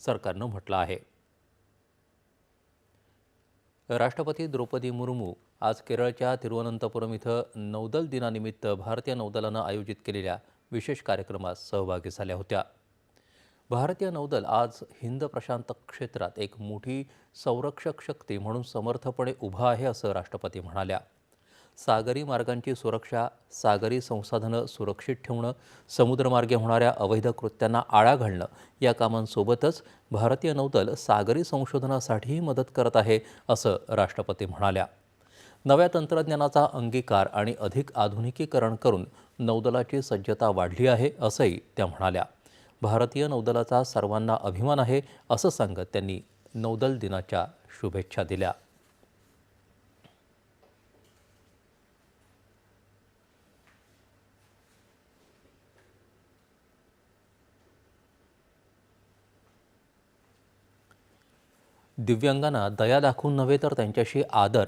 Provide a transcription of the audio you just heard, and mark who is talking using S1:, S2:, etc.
S1: सरकारनं म्हटलं आहे. राष्ट्रपती द्रौपदी मुर्मू आज केरळच्या तिरुवनंतपुरम इथं नौदल दिनानिमित्त भारतीय नौदलानं आयोजित केलेल्या विशेष कार्यक्रमात सहभागी झाल्या होत्या. भारतीय नौदल आज हिंद प्रशांत क्षेत्रात एक मोठी संरक्षक शक्ती म्हणून समर्थपणे उभं आहे असं राष्ट्रपती म्हणाल्या. सागरी मार्गांची सुरक्षा सागरी संसाधनं सुरक्षित ठेवणं समुद्रमार्गे होणाऱ्या अवैध कृत्यांना आळा घालणं या कामांसोबतच भारतीय नौदल सागरी संशोधनासाठीही मदत करत आहे असं राष्ट्रपती म्हणाल्या. नव्या तंत्रज्ञानाचा अंगीकार आणि अधिक आधुनिकीकरण करून नौदलाची सज्जता वाढली आहे असंही त्या म्हणाल्या. भारतीय नौदलाचा सर्वांना अभिमान आहे असं सांगत त्यांनी नौदल दिनाच्या शुभेच्छा दिल्या. दिव्यांगांना दया दाखवून नव्हे तर त्यांच्याशी आदर